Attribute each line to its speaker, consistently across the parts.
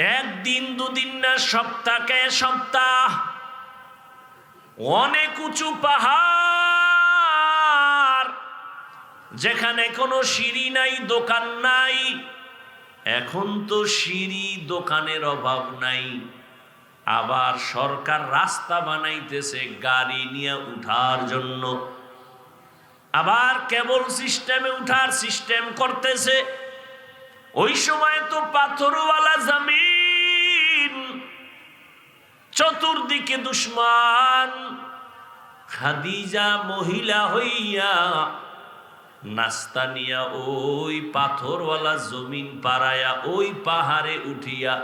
Speaker 1: একদিন, দুদিন না, সপ্তাহকে সপ্তাহ। অনেক উঁচু পাহাড়, যেখানে কোনো সিঁড়ি নাই, দোকান নাই। এখন তো সিঁড়ি দোকানের অভাব নাই। আবার সরকার রাস্তা বানাইতেছে গাড়ি নিয়ে উঠার জন্য। আবার কেবল সিস্টেমে উঠার সিস্টেম করতেছে। ওই সময় তো পাথরওয়ালা জমিন চতুর্দিকে দুশ্মন। খাদিজা মহিলা হইয়া নাস্তা নিয়া ওই পাথরওয়ালা জমিন পাড়ায়া ওই পাহাড়ে উঠিয়া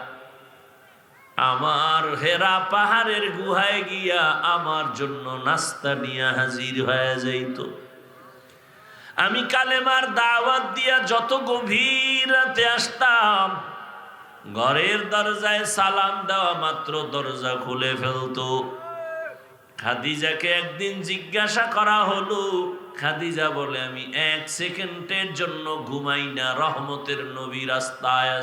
Speaker 1: আমার হেরা পাহাড়ের গুহায় গিয়া আমার জন্য নাস্তা নিয়া হাজির হয়ে যাইত। আমি কালেমার দাওয়াত দিয়া যত গভীর রাতে আসতাম ঘরের দরজায় সালাম দেওয়া মাত্র দরজা খুলে ফেলতো। খাদিজাকে একদিন জিজ্ঞাসা করা হলো, খাদিজা বলে, আমি এক সেকেন্ডের জন্য ঘুমাই না, রহমতের নবী রাস্তায়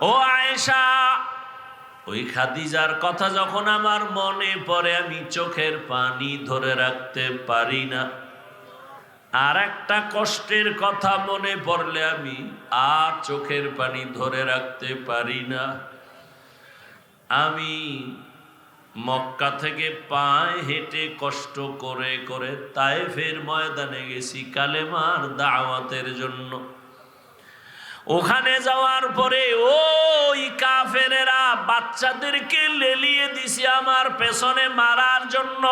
Speaker 1: ও আয়েশা, ওই খাদিজার কথা যখন আমার মনে পড়ে, আমি চোখের পানি ধরে রাখতে পারি না। আর একটা কষ্টের কথা মনে পড়লে আমি আর চোখের পানি ধরে রাখতে পারি না। আমি মক্কা থেকে পায়ে হেঁটে কষ্ট করে করে তাইফের ময়দানে গেছি কালেমার দাওয়াতের জন্য। ওখানে যাওয়ার পরে ওই কাফেরেরা বাচ্চাদেরকে লেলিয়ে দিছি আমার পেছনে মারার জন্য।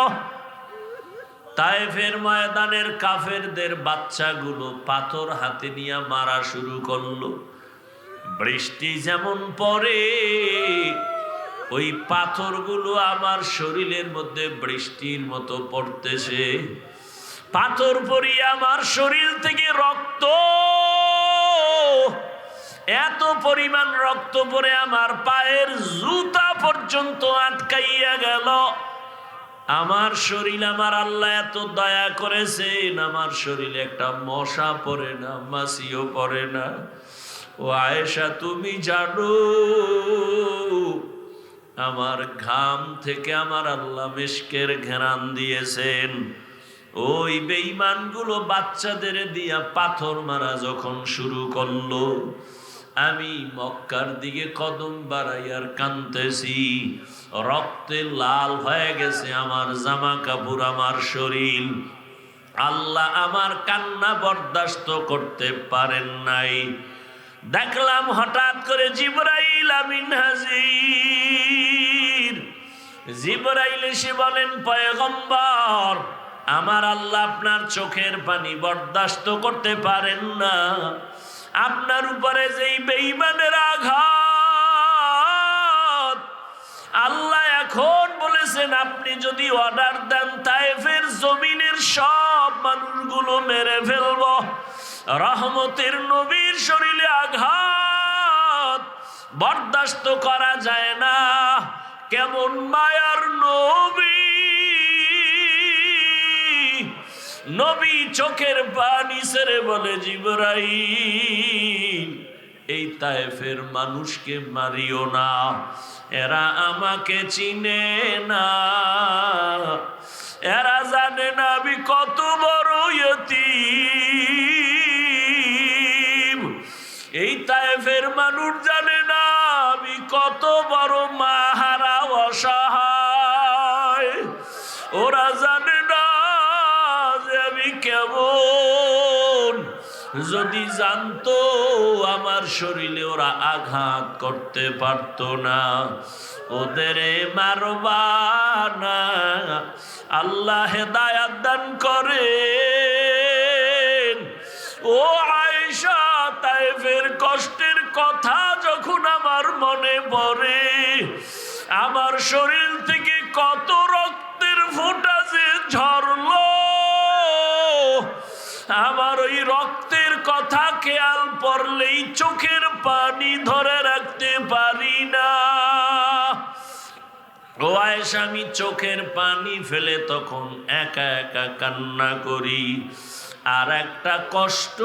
Speaker 1: তাইফের ময়দানের কাফেরদের বাচ্চাগুলো পাথর হাতে নিয়ে মারা শুরু করল। বৃষ্টি যেমন পড়ে, ওই পাথরগুলো আমার শরীরের মধ্যে বৃষ্টির মতো পড়তেছে। পাথর পরিয়ে আমার শরীর থেকে রক্ত, এত পরিমাণ রক্ত পরে আমার পায়ের জুতা পর্যন্ত আটকাইয়া গেল। আমার শরীর আমার আল্লাহ এত দয়া করেছেন আমার শরীরে একটা মশা পড়ে না মাসিও পড়ে না। ও আয়েশা, তুমি জানো, আমার ঘাম থেকে আমার আল্লাহ মেশকের ঘেরান দিয়েছেন। ওই বেইমানগুলো বাচ্চাদের দিয়া পাথর মারা যখন শুরু করল আমি মক্কার দিকে কদম বাড়াইয়ার কানতেছি। রক্তে লাল হয়ে গেছে আমার জামা কাপড় আমার শরীর। আল্লাহ আমার কান্না বরদাস্ত করতে পারেন নাই। দেখলাম হঠাৎ করে জিবরাইল আমিন হাজির। জিবরাইল এসে বলেন, পয়গম্বর, আমার আল্লাহ আপনার চোখের পানি বরদাস্ত করতে পারেন না। আপনার উপরে যেই বেইমানের আঘাত, আল্লাহ এখন বলেছেন, আপনি যদি অর্ডার দেন তাইফের জমিনের সব মানুষগুলো মেরে ফেলব। রহমতের নবীর শরীরে আঘাত বরদাস্ত করা যায় না। কেমন মায়ার নবী! নবী চোখের পানি সেরে বলে জিবরাই এই তায়েফের মানুষকে মারিও না। এরা আমাকে চিনে না। এরা জানে না আমি কত বড় ইয়তীম। যদি জানতো আমার শরীরে ওরা আঘাত করতে পারতো না, ওদের মারবা না। আল্লাহ হেদায়াত দান করে ও আয়েশা, তাইফের কষ্টের কথা যখন আমার মনে পড়ে, আমার শরীর থেকে কত আয়েশা আমি চোখের পানি ফেলে তখন একা একা কান্না করি। আর একটা কষ্ট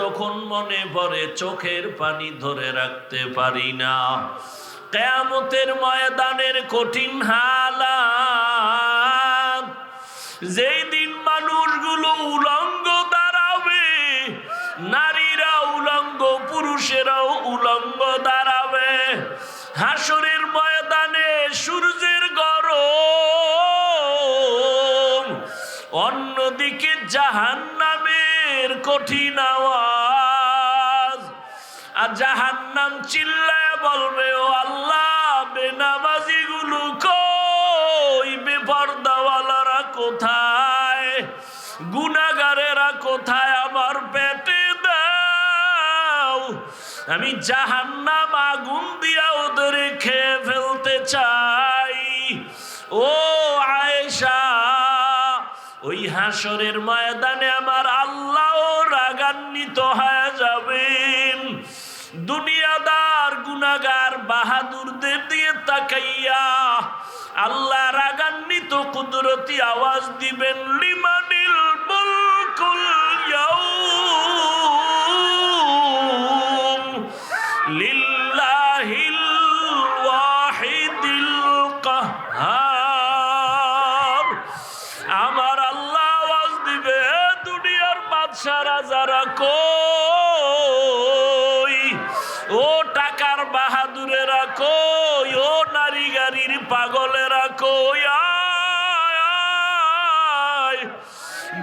Speaker 1: যখন মনে পড়ে চোখের পানি ধরে রাখতে পারি না। কেয়ামতের ময়দানের কঠিন হালাত, যেই দিন মানুষগুলো উলঙ্গ দাঁড়াবে, নারীরা উলঙ্গ, পুরুষেরাও উলঙ্গ দাঁড়াবে। কঠিন আওয়াজ। আর জাহান নাম চিল্লায় বলবে, ও আল্লাহ বেনামাজি গুলো কই? বেপর্দাওয়ালারা কোথায়? গুনাগারেরা কোথায়? আমার পেটে দাও। আমি জাহান্নাম আগুন দিয়া ওদের খেয়ে ফেলতে চাই। ও আয়েশা, ওই হাসরের ময়দানে আমার আল্লাহ রাগান্বিত হয়ে যাবেন দুনিয়াদার গুনাগার বাহাদুরদের দিয়ে তাকাইয়া আল্লাহ রাগান্বিত কুদরতি আওয়াজ দিবেন লিমানিল কই? ও টাকার বাহাদুরেরা কই? ও নারী গাড়ির পাগলেরা কই।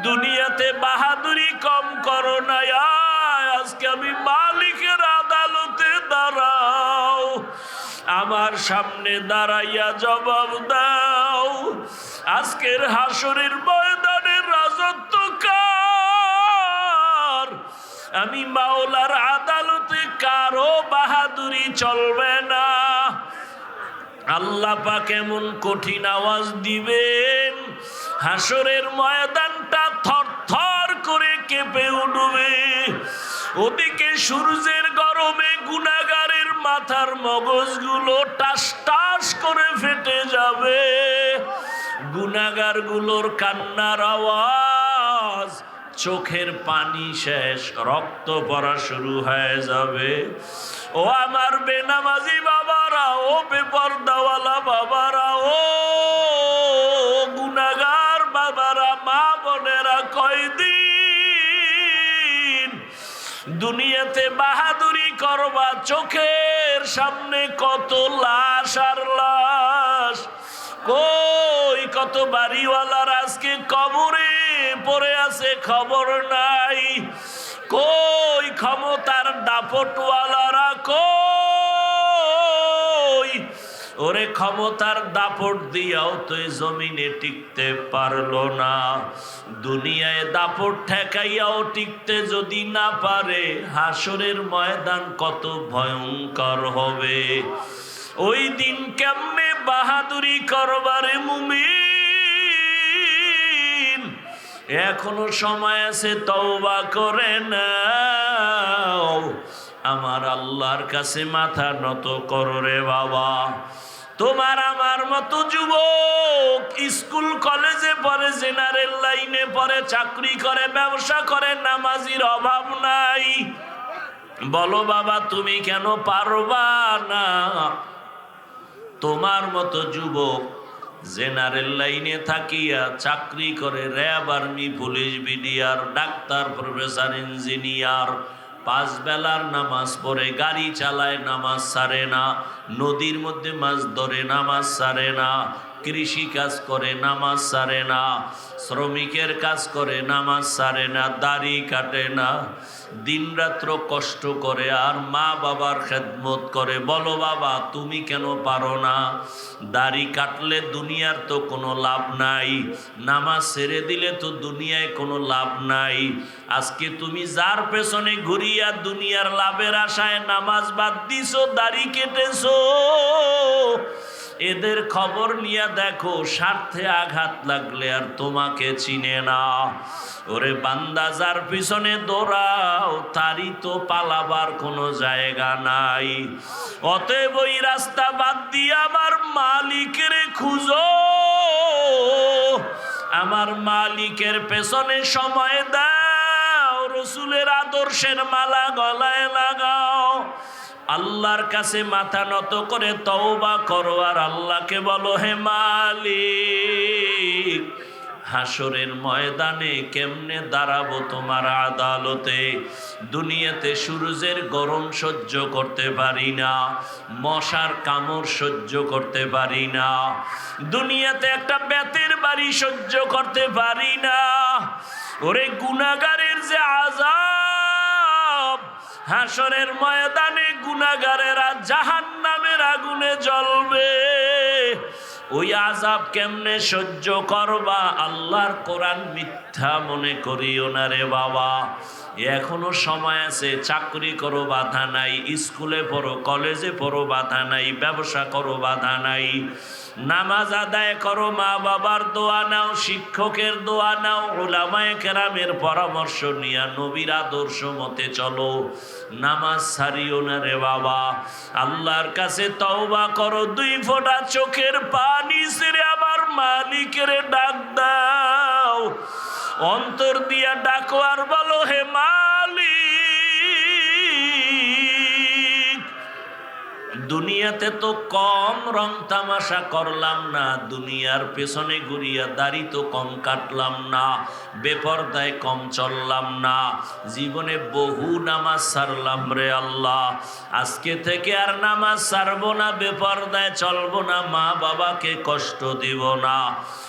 Speaker 1: দুনিয়াতে বাহাদুরি কম করো না আজকে আমি মালিকের আদালতে দাঁড়াও। আমার সামনে দাঁড়াইয়া জবাব দাও। আজকের হাসরের ময়দানের আমি মাওলার আদালতে কারও বাহাদুরি চলবে না। আল্লাহ পাক এমন কঠিন আওয়াজ দিবেন, হাসরের ময়দানটা থর থর করে কেঁপে উঠবে। ওদিকে সূর্যের গরমে গুনাগারের মাথার মগজগুলো টাস টাস করে ফেটে যাবে। গুনাগারগুলোর কান্নার আওয়াজ চোখের পানি শেষ, রক্ত পড়া শুরু হয়ে যাবে। ও আমার বেনামাজি বাবারা, ও বেপরদাওয়ালা বাবারা, ও গুনাগার বাবারা, মা বোনেরা কয়দিন দুনিয়াতে বাহাদুরি করবা, চোখের সামনে কত লাশ আর লাশ? কই কত বাড়িওয়ালার আজকে কবরে? পড়ে আছে খবর নাই। কই ক্ষমতার দাপটওয়ালারা কই? ওরে ক্ষমতার দাপট দিয়াও তো এই জমিনে টিকতে না। দুনিয়ায় দাপট ঠেকাইয়াও টিকতে যদি না পারে, হাসরের ময়দান কত ভয়ঙ্কর হবে। ওই দিন কেমনে বাহাদুরি করবারে মুমিন? এখনও সময় আছে, তওবা করে নাও। আমার আল্লাহর কাছে মাথা নত করো রে বাবা। তোমার আমার মতো যুবক স্কুল, কলেজে পড়ে, জেনারেল লাইনে পড়ে, চাকরি করে, ব্যবসা করে, নামাজির অভাব নাই। বলো বাবা, তুমি কেন পারবা না? তোমার মতো যুবক জেনারেল লাইনে থাকিয়া চাকরি করে RAB army, police, BDR, doctor, professor, engineer. পাঁচ বেলার নামাজ পড়ে, গাড়ি চালায়, নামাজ সারে না। নদীর মধ্যে মাছ ধরে, নামাজ সারে না। কৃষি কাজ করে, নামাজ সারে না। শ্রমিকের কাজ করে, নামাজ সারে না। দাড়ি কাটে না। দিনরাত্র কষ্ট করে আর মা বাবার খেদমত করে। বলো বাবা, তুমি কেন পারো না? দাড়ি কাটলে দুনিয়ার তো কোনো লাভ নাই। নামাজ ছেড়ে দিলে তো দুনিয়ায় কোনো লাভ নাই। আজকে তুমি যার পেছনে ঘুরিয়া দুনিয়ার লাভের আশায় নামাজ বাদ দিছো, দাড়ি কেটেছো। এদের খবর নিয়ে দেখো, স্বার্থে আঘাত লাগলে আর তোমাকে চিনে না। ওরে বান্দা, যার পিছনে দৌড়াও, তারই তো পালাবার কোনো জায়গা নাই। অতএব ওই রাস্তা বাদ দিয়ে আমার মালিকের খুঁজো। আমার মালিকের পেছনে সময় দাও, রসুলের আদর্শের মালা গলায় লাগাও। আল্লাহর কাছে মাথা নত করে তওবা করো আর আল্লাহকে বলো, হে মালিক হাসরের ময়দানে কেমনে দাঁড়াবো তোমার আদালতে? দুনিয়াতে সূর্যের গরম সহ্য করতে পারি না, মশার কামড় সহ্য করতে পারি না, দুনিয়াতে একটা বেতের বাড়ি সহ্য করতে পারি না। ওরে গুনাগারের যে আজাব হাসরের ময়দানে গুনাগারেরা জাহান নামের আগুনে জ্বলবে। ওই আজাব কেমনে সহ্য করবা? আল্লাহর কোরআন মিথ্যা মনে করিও না রে বাবা। এখনও সময় আছে, চাকরি করো, বাধা নাই, স্কুলে পড়ো, কলেজে পড়ো, বাধা নাই, ব্যবসা করো, বাধা নাই। নামাজ আদায় করো মা বাবার দোয়া নাও, শিক্ষকের দোয়া নাও ওলামায় কেরামের পরামর্শ নিয়া নবীর আদর্শ মতে চলো। নামাজ সারিও না রে বাবা। আল্লাহর কাছে তওবা করো, দুই ফোঁটা চোখের পানি সেরে আমার মালিকের ডাক দাও। অন্তর দিয়া ডাকো আর বলো, হে মালিক দুনিয়াতে তো কম রং তামাশা করলাম না, দুনিয়ার পেছনে ঘুরিয়া দাড়ি তো কম কাটলাম না, বেপরদায় কম চললাম না, জীবনে বহু নামাজ সারলাম রে আল্লাহ, আজকে থেকে আর নামাজ সারবো না, বেপরদায় চলবো না মা বাবাকে কষ্ট দিব না।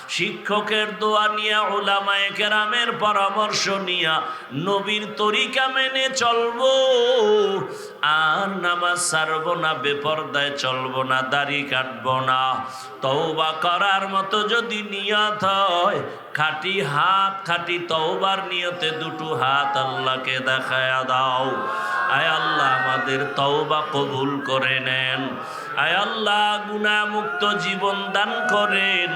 Speaker 1: শিক্ষকের দোয়া নিয়া ওলামায়ে কেরামের পরামর্শ নিয়া নবীর তরিকা মেনে চলবো। আর নামাজ সারবো না, বেপরদায় চলবো না, দাড়ি কাটব না। তওবা করার মতো যদি নিয়ত হয়, খাটি হাত, খাটি তওবার নিয়তে দুটো হাত আল্লাহকে দেখায়া দাও। আয় আল্লাহ আমাদের তওবা কবুল করে নেন আয় আল্লাহ গুণামুক্ত জীবন দান করেন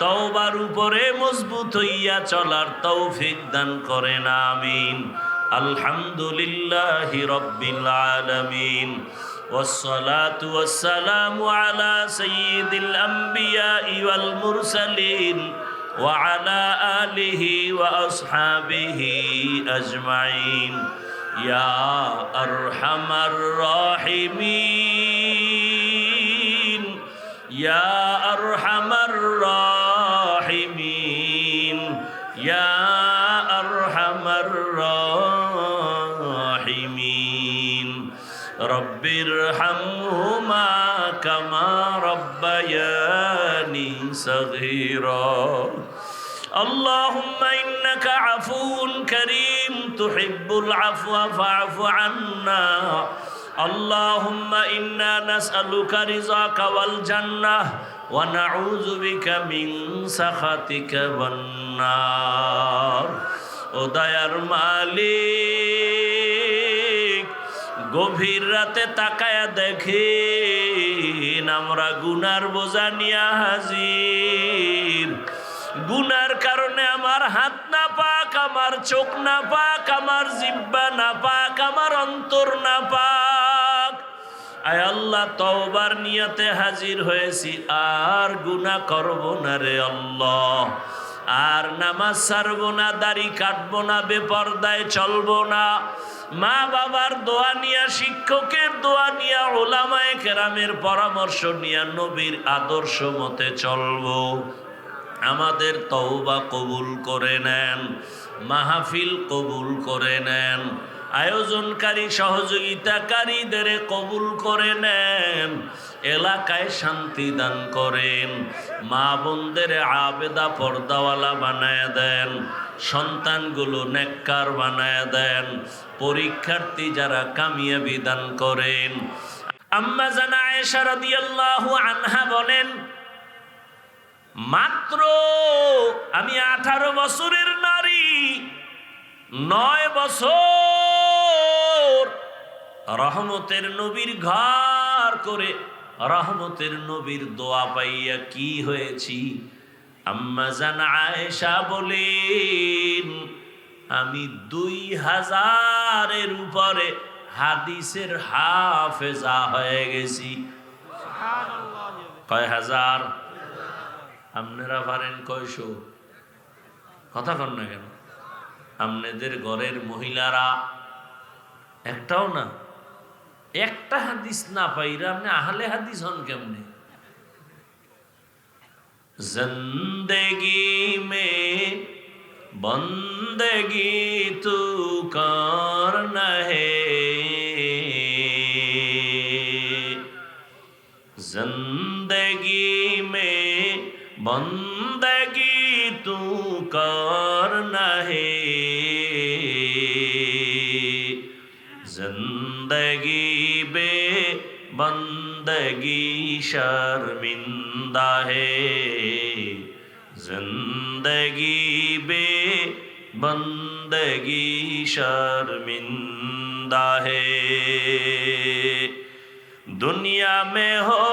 Speaker 1: তওবার উপরে মজবুত হইয়া চলার তৌফিক দান করেন আমিন আলহামদুলিল্লাহ রব্বিল আলামিন والصلاة والسلام على سيد الأنبياء والمرسلين وعلى آله وأصحابه أجمعين يا أرحم الراحمين يا أرحم الراحمين يا أرحم الراحمين رب ارحمهما كما ربياني صغيرا اللهم إنك عفو كريم تحب العفو فاعف عنا اللهم إنا نسألك رزاك والجنة ونعوذ بك من سخطك والنار ও দয়ার মালিক গভীর রাতে তাকায়া দেখেন আমরা গুনার বোঝা নিয়া হাজির গুনার কারণে আমার হাত না পাক, আমার চোখ না পাক, আমার জিব্বা না পাক, আমার অন্তর না পাক। আয় আল্লাহ, তওবার নিয়তে হাজির হয়েছি, আর গুনাহ করব না রে আল্লাহ। আর নামাজ ছাড়বো না, দাড়ি কাটবো না, বেপর্দায় চলবো না। মা বাবার দোয়া নিয়া, শিক্ষকের দোয়া নিয়া, ওলামায়ে কেরামের পরামর্শ নিয়া, নবীর আদর্শ মতে চলবো। আমাদের তওবা কবুল করে নেন, মাহফিল কবুল করে নেন, আয়োজনকারী সহযোগিতাকারীদের কবুল করে নেন, এলাকায় শান্তি দান করেন, মা বোনদের আবেদা পর্দাওয়ালা বানায় দেন, সন্তানগুলো নেককার বানায় দেন, পরীক্ষার্থী যারা কামিয়াবি দান করেন। আম্মা জানা আয়েশা আনহা বলেন মাত্র আমি আঠারো বছরের নারী নয় বছর রহমতের নবীর ঘর করে রহমতের নবীর দোয়া পাইয়া কি হয়েছি? আম্মা জান আয়েশা বলেন আমি দুই হাজারের উপরে হাদিসের হাফেজা হয়ে গেছি। কয় হাজার? আপনারা পারেন কয়শো? কথা কন না কেন? আপনাদের ঘরের মহিলারা একটাও না, একটা হাদিস না পাইরা আপনি আহলে হাদিস হন কেমনে? জন্দেগি মে বন্দগি তু কার না হে بندگی تو کرنا ہے زندگی بے بندگی شرمندہ ہے زندگی بے بندگی شرمندہ ہے دنیا میں ہو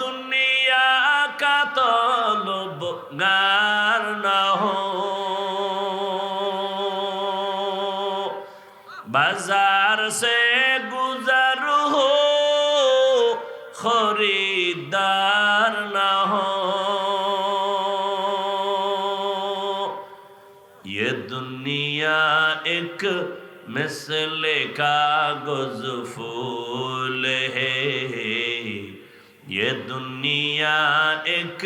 Speaker 1: دنیا का तो गार न हो बाजार से गुजर हो खरीदार न हो ये दुनिया एक मिसल कागज फूल है ये दुनिया एक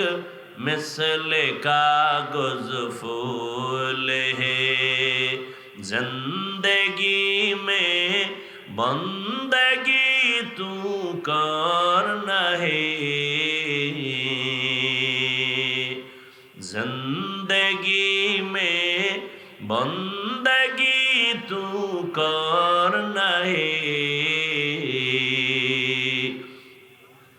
Speaker 1: मिसल कागज़ फूल है। ज़िंदगी में बंदगी तू करना है? ज़िंदगी में बंदगी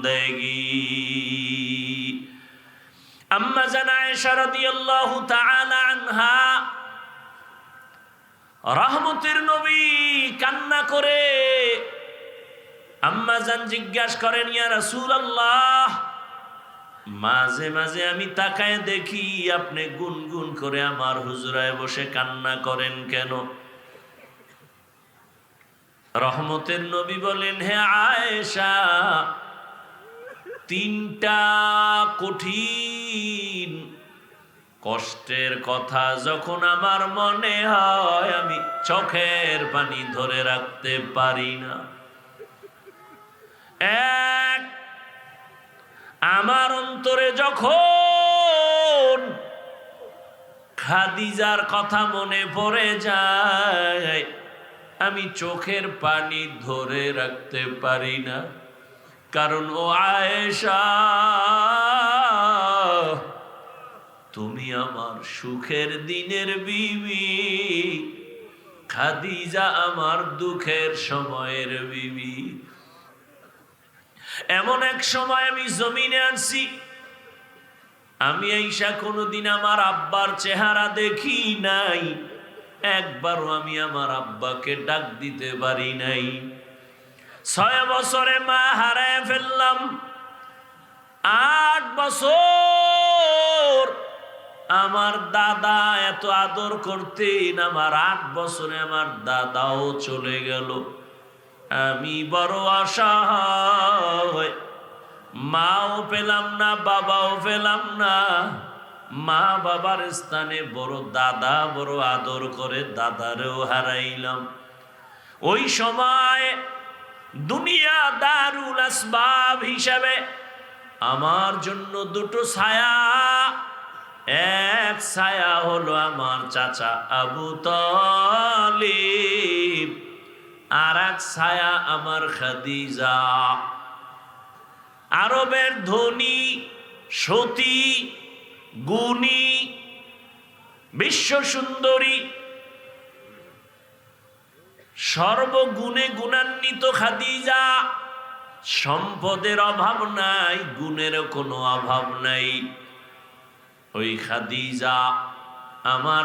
Speaker 1: জিন্দগি আম্মা জানা আয়েশা তাআলা আনহা, রহমতের নবী কান্না করে আম্মা জান জিজ্ঞাসা করেন, ইয়া রাসূলুল্লাহ, মাঝে মাঝে আমি তাকায় দেখি আপনি গুনগুন করে আমার হুজরায় বসে কান্না করেন কেন? রহমতের নবী বলেন, হে আয়েশা তিনটা কঠিন কষ্টের কথা যখন আমার মনে হয় আমি চোখের পানি ধরে রাখতে পারি না। এক, আমার অন্তরে যখন খাদিজার কথা মনে পড়ে যায়, আমি চোখের পানি ধরে রাখতে পারি না। কারণ ও আয়েশা, তুমি আমার সুখের দিনের বিবি। খাদিজা আমার দুঃখের সময়ের বিবি। এমন এক সময় আমি জমিনে আনছি। আমি এইসা কোনোদিন আমার আব্বার চেহারা দেখি নাই। একবারও আমি আমার আব্বাকে ডাক দিতে পারি নাই। ছয় বছরে মা হারায় ফেললাম। আট বছর আমার দাদা এত আদর করতেন, আমার আট বছরে আমার দাদাও চলে গেল। আমি বড় অসহায় মাও পেলাম না, বাবাও পেলাম না। মা বাবার স্থানে বড় দাদা, বড় আদর করে দাদারেও হারাইলাম। ওই সময় দুনিয়া দারুল আসবাব হিসাবে আমার জন্য দুটো ছায়া। এক ছায়া হলো আমার চাচা আবু তলিব, আর এক ছায়া আমার খাদিজা। আরবের ধনী, সতী, গুণী, বিশ্ব সুন্দরী সর্বগুণে গুণান্বিত খাদিজা। সম্পদের অভাব নাই গুণের কোনো অভাব নাই। ওই খাদিজা আমার